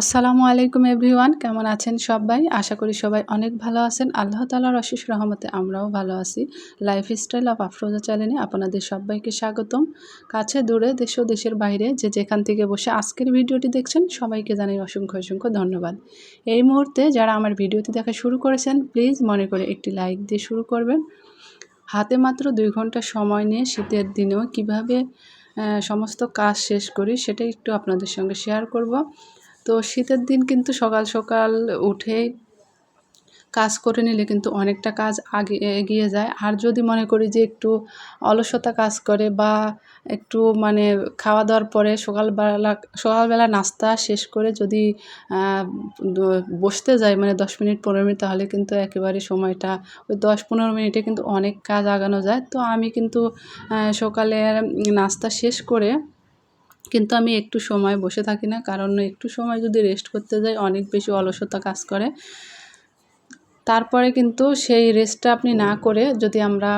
আসসালামু আলাইকুম এভরিওয়ান, কেমন আছেন সবাই? আশা করি সবাই অনেক ভালো আছেন। আল্লাহ তালার অশেষ রহমতে আমরাও ভালো আছি। লাইফ স্টাইল অফ আফরোজা চ্যানেলে আপনাদের সবাইকে স্বাগতম। কাছে দূরে দেশ ও দেশের বাইরে যে যেখান থেকে বসে আজকের ভিডিওটি দেখছেন, সবাইকে জানাই অসংখ্য অসংখ্য ধন্যবাদ। এই মুহূর্তে যারা আমার ভিডিওটি দেখা শুরু করেছেন প্লিজ মনে করে একটি লাইক দিয়ে শুরু করবেন। হাতে মাত্র দুই ঘণ্টা সময় নিয়ে শীতের দিনেও কীভাবে সমস্ত কাজ শেষ করি, সেটাই একটু আপনাদের সঙ্গে শেয়ার করব। তো শীতের দিন কিন্তু সকাল সকাল উঠে কাজ করে নিলে কিন্তু অনেকটা কাজ আগে, এগিয়ে যায়। আর যদি মনে করি যে একটু অলসতা কাজ করে বা একটু মানে খাওয়া দাওয়ার পরে সকালবেলা সকালবেলা নাস্তা শেষ করে যদি বসতে যাই মানে দশ মিনিট, পনেরো মিনিট, তাহলে কিন্তু একেবারে সময়টা, ওই দশ, পনেরো মিনিটে কিন্তু অনেক কাজ আগানো যায়। তো আমি কিন্তু সকালে নাস্তা শেষ করে কিন্তু আমি একটু সময় বসে থাকি না, কারণ একটু সময় যদি রেস্ট করতে যাই, অনেক বেশি অলসতা কাজ করে। তারপরে কিন্তু সেই রেস্টটা আপনি না করে যদি আমরা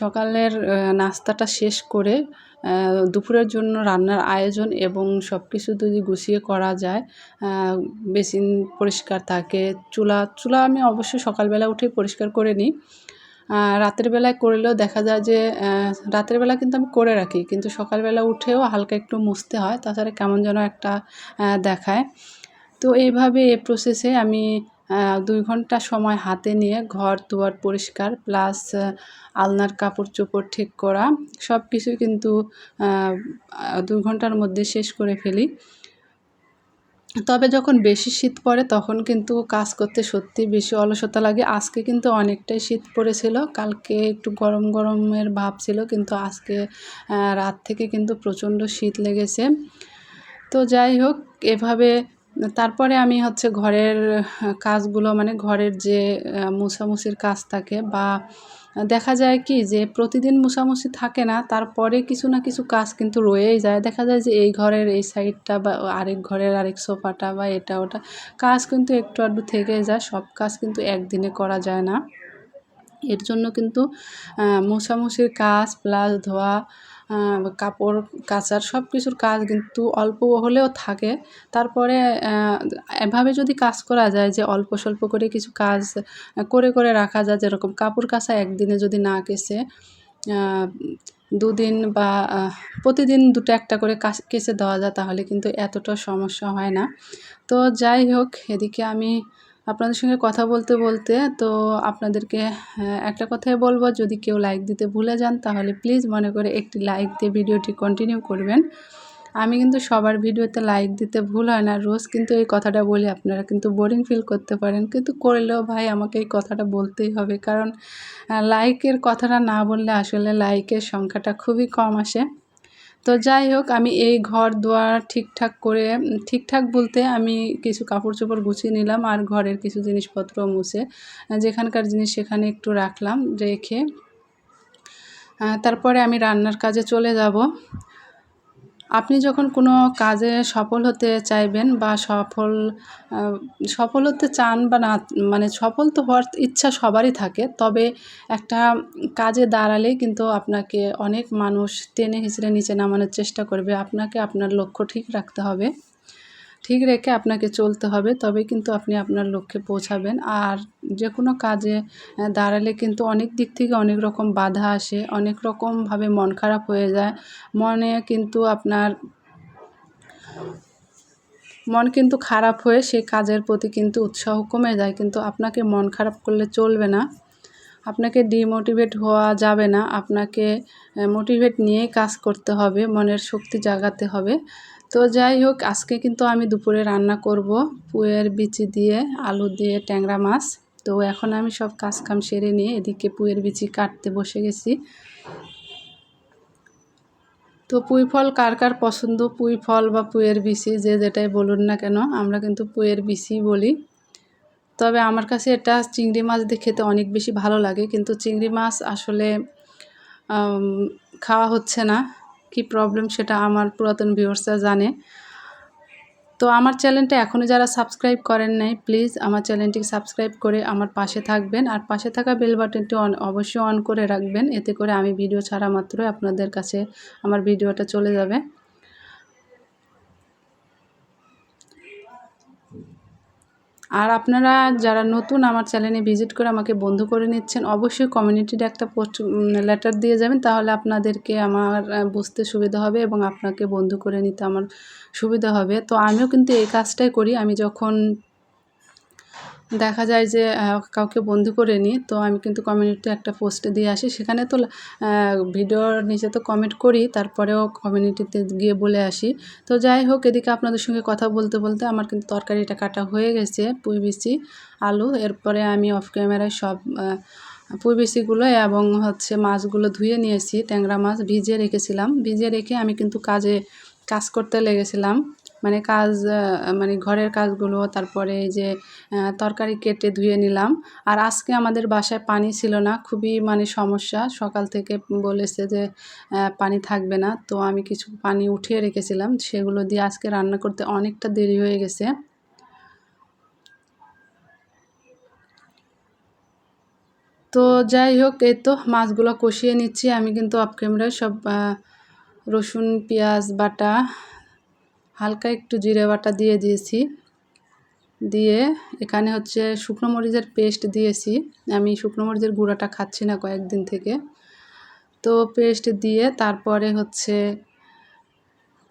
সকালের নাস্তাটা শেষ করে দুপুরের জন্য রান্নার আয়োজন এবং সব কিছু যদি গুছিয়ে করা যায় বেসিন পরিষ্কার থাকে, চুলা চুলা আমি অবশ্যই সকালবেলা উঠে পরিষ্কার করে নিই। রাতের বেলায় করলেও দেখা যায় যে রাতের বেলা কিন্তু আমি করে রাখি। কিন্তু সকালবেলা উঠেও হালকা একটু মুছতে হয়, তাছাড়া কেমন যেন একটা দেখায়। তো এইভাবে এ প্রসেসে আমি দুই ঘণ্টা সময় হাতে নিয়ে ঘর দুয়ার পরিষ্কার প্লাস আলনার কাপড় চোপড় ঠিক করা সব কিছুই কিন্তু দুই ঘণ্টার মধ্যে শেষ করে ফেলি। তবে যখন বেশি শীত পড়ে তখন কিন্তু কাজ করতে সত্যি বেশি অলসতা লাগে। আজকে কিন্তু অনেকটাই শীত পড়েছিল। কালকে একটু গরম গরমের ভাব ছিল কিন্তু আজকে রাত থেকে কিন্তু প্রচণ্ড শীত লেগেছে। তো যাই হোক, এভাবে তারপরে আমি হচ্ছে ঘরের কাজগুলো মানে ঘরের যে মুছামুছির কাজ থাকে বা দেখা যায় কি যে প্রতিদিন মুছামুছি থাকে না, তারপরে কিছু না কিছু কাজ কিন্তু রয়েই যায়। দেখা যায় যে এই ঘরের এই সাইডটা বা আরেক ঘরের আরেক সোফাটা বা এটা ওটা কাজ কিন্তু একটু আধটু থেকে যায়, সব কাজ কিন্তু একদিনে করা যায় না। এর জন্য কিন্তু মোছামুছির কাজ প্লাস ধোয়া কাপড়, কাচার সব কিছুর কাজ কিন্তু অল্প হলেও থাকে। তারপরে এভাবে যদি কাজ করা যায় যে অল্প স্বল্প করে কিছু কাজ করে করে রাখা যায়, যেরকম কাপড় কাচা একদিনে যদি না কেসে দুদিন বা প্রতিদিন দুটো একটা করে কেসে দেওয়া যায়, তাহলে কিন্তু এতটা সমস্যা হয় না। তো যাই হোক, এদিকে আমি আপনাদের সঙ্গে কথা বলতে বলতে তো আপনাদেরকে একটা কথাই বলব, যদি কেউ লাইক দিতে ভুলে যান, তাহলে প্লিজ মনে করে একটি লাইক দিয়ে ভিডিওটি কন্টিনিউ করবেন। আমি কিন্তু সবার ভিডিওতে লাইক দিতে ভুল হয় না, রোজ কিন্তু এই কথাটা বলি, আপনারা কিন্তু বোরিং ফিল করতে পারেন, কিন্তু করলেও ভাই আমাকে এই কথাটা বলতেই হবে, কারণ লাইকের কথাটা না বললে আসলে লাইকের সংখ্যাটা খুবই কম আসে। তো যাই হোক, আমি এই ঘর দোয়ার ঠিকঠাক করে ঠিকঠাক বলতে আমি কিছু কাপড় চোপড় গুছিয়ে নিলাম আর ঘরের কিছু জিনিসপত্র মুছে যেখানকার জিনিস সেখানে একটু রাখলাম, রেখে তারপরে আমি রান্নার কাজে চলে যাব। আপনি যখন কোনো কাজে সফল হতে চাইবেন বা সফল সফল হতে চান বা না মানে সফল তো হওয়ার ইচ্ছা সবারই থাকে, তবে একটা কাজে দাঁড়ালে কিন্তু আপনাকে অনেক মানুষ টেনে হিঁচড়ে নিচে নামানোর চেষ্টা করবে। আপনাকে আপনার লক্ষ্য ঠিক রাখতে হবে। ঠিক রেখে আপনাকে চলতে হবে তবে কিন্তু আপনি আপনার লক্ষ্যে পৌঁছাবেন। আর যে কোনো কাজে দাঁড়ালে কিন্তু অনেক দিক থেকে অনেক রকম বাধা আসে, অনেক রকমভাবে মন খারাপ হয়ে যায়। মনে কিন্তু আপনার, মন কিন্তু খারাপ হয়ে সেই কাজের প্রতি কিন্তু উৎসাহ কমে যায়, কিন্তু আপনাকে মন খারাপ করলে চলবে না। আপনাকে ডিমোটিভেট হওয়া যাবে না, আপনাকে মোটিভেট নিয়েই কাজ করতে হবে, মনের শক্তি জাগাতে হবে। তো যাই হোক, আজকে কিন্তু আমি দুপুরে রান্না করব পুয়ের বিচি দিয়ে আলু দিয়ে ট্যাংরা মাছ। তো এখন আমি সব কাজ কাম সেরে নিয়ে এদিকে পুয়ের বিচি কাটতে বসে গেছি। তো পুঁই ফল কার কার পছন্দ? পুঁই ফল বা পুঁয়ের বিচি, যে যেটাই বলুন না কেন, আমরা কিন্তু পুঁয়ের বিচি বলি। তবে আমার কাছে এটা চিংড়ি মাছ দিয়ে খেতে অনেক বেশি ভালো লাগে, কিন্তু চিংড়ি মাছ আসলে খাওয়া হচ্ছে না। কি প্রবলেম সেটা আমার পুরাতন ভিউয়ার্সরা জানে। তো আমার চ্যানেলটা এখনও যারা সাবস্ক্রাইব করেন নাই প্লিজ আমার চ্যানেলটি সাবস্ক্রাইব করে আমার পাশে থাকবেন। আর পাশে থাকা বেল বাটনটি অন অবশ্যই অন করে রাখবেন। এতে করে আমি ভিডিও ছাড়া মাত্রই আপনাদের কাছে আমার ভিডিওটা চলে যাবে। আর আপনারা যারা নতুন আমার চ্যানেলে ভিজিট করে আমাকে বন্ধু করে নিচ্ছেন, অবশ্যই কমিউনিটির একটা পোস্ট লেটার দিয়ে যাবেন, তাহলে আপনাদেরকে আমার বুঝতে সুবিধা হবে এবং আপনাকে বন্ধু করে নিতে আমার সুবিধা হবে। তো আমিও কিন্তু এই কাজটাই করি। আমি যখন দেখা যায় যে কাউকে বন্ধু করে নিই তো আমি কিন্তু কমিউনিটিতে একটা পোস্ট দিয়ে আসি। সেখানে তো ভিডিওর নিচে তো কমেন্ট করি তারপরেও কমিউনিটিতে গিয়ে বলে আসি। তো যাই হোক এদিকে আপনাদের সঙ্গে কথা বলতে বলতে আমার কিন্তু তরকারিটা কাটা হয়ে গেছে পুঁই বিচি আলু এরপরে আমি অফ ক্যামেরায় সব আহ, পুঁই এবং হচ্ছে মাছগুলো ধুয়ে নিয়েছি ট্যাংরা মাছ ভিজিয়ে রেখেছিলাম। ভিজিয়ে রেখে আমি কিন্তু কাজে কাজ করতে লেগেছিলাম। মানে কাজ মানে ঘরের কাজগুলো, তারপরে যে তরকারি কেটে ধুয়ে নিলাম। আর আজকে আমাদের বাসায় পানি ছিল না, খুবই মানে সমস্যা। সকাল থেকে বলেছে যে পানি থাকবে না। তো আমি কিছু পানি উঠিয়ে রেখেছিলাম, সেগুলো দিয়ে আজকে রান্না করতে অনেকটা দেরি হয়ে গেছে। তো যাই হোক, এই তো মাছগুলো কষিয়ে নিচ্ছি। আমি কিন্তু অফ ক্যামেরায় সব রসুন, পেঁয়াজ, বাটা হালকা একটু জিরে বাটা দিয়ে দিয়েছি। দিয়ে এখানে হচ্ছে শুকনো মরিচের পেস্ট দিয়েছি। আমি শুকনো মরিচের গুঁড়াটা খাচ্ছি না কয়েকদিন থেকে। তো পেস্ট দিয়ে তারপরে হচ্ছে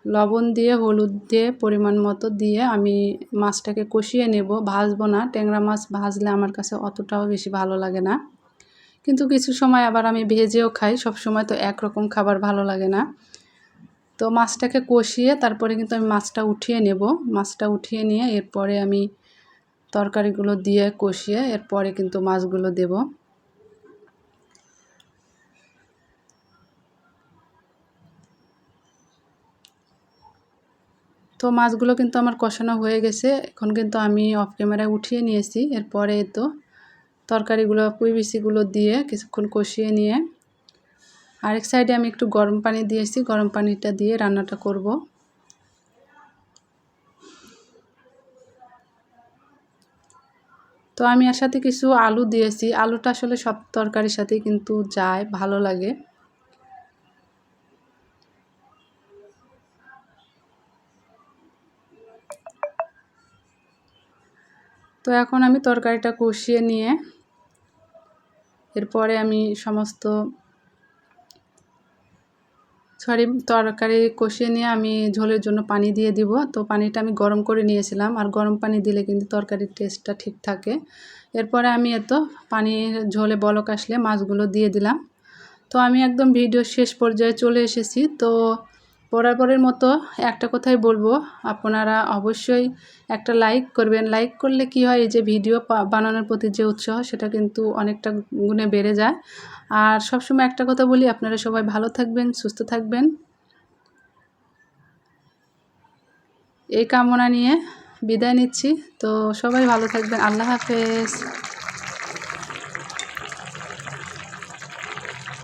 লবণ দিয়ে, হলুদ দিয়ে পরিমাণ মতো দিয়ে আমি মাছটাকে কষিয়ে নেব। ভাজবো না, ট্যাংরা মাছ ভাজলে আমার কাছে অতটাও বেশি ভালো লাগে না। কিন্তু কিছু সময় আবার আমি ভেজেও খাই সব সময় তো একরকম খাবার ভালো লাগে না। তো মাছটাকে কষিয়ে তারপরে কিন্তু আমি মাছটা উঠিয়ে নেব। মাছটা উঠিয়ে নিয়ে এরপরে আমি তরকারিগুলো দিয়ে কষিয়ে এরপরে কিন্তু মাছগুলো দেব। তো মাছগুলো কিন্তু আমার কষানো হয়ে গেছে। এখন কিন্তু আমি অফ ক্যামেরায় উঠিয়ে নিয়েছি। এরপরে তো তরকারিগুলো পুঁই বিচিগুলো দিয়ে কিছুক্ষণ কষিয়ে নিয়ে আরেক সাইডে আমি একটু গরম পানি দিয়েছি, গরম পানিটা দিয়ে রান্নাটা করব। তো আমি এর সাথে কিছু আলু দিয়েছি। আলুটা আসলে সব তরকারির সাথে কিন্তু যায়, ভালো লাগে। তো এখন আমি তরকারিটা কষিয়ে নিয়ে, এরপরে আমি সমস্ত সরি, তরকারি কষিয়ে নিয়ে আমি ঝোলের জন্য পানি দিয়ে দিব। তো পানিটা আমি গরম করে নিয়েছিলাম। আর গরম পানি দিলে কিন্তু তরকারির টেস্টটা ঠিক থাকে। এরপরে আমি এত পানির ঝোলে বলক আসলে মাছগুলো দিয়ে দিলাম। তো আমি একদম ভিডিও শেষ পর্যায়ে চলে এসেছি। তো বরাবরের মতো একটা কথাই বলব। আপনারা অবশ্যই একটা লাইক করবেন। লাইক করলে কি হয়? এই যে ভিডিও বানানোর প্রতি যে উৎসাহ, সেটা কিন্তু অনেকটা গুণে বেড়ে যায়। আর সবসময় একটা কথা বলি, আপনারা সবাই ভালো থাকবেন, সুস্থ থাকবেন। এই কামনা নিয়ে বিদায় নিচ্ছি। তো সবাই ভালো থাকবেন। আল্লাহ হাফেজ।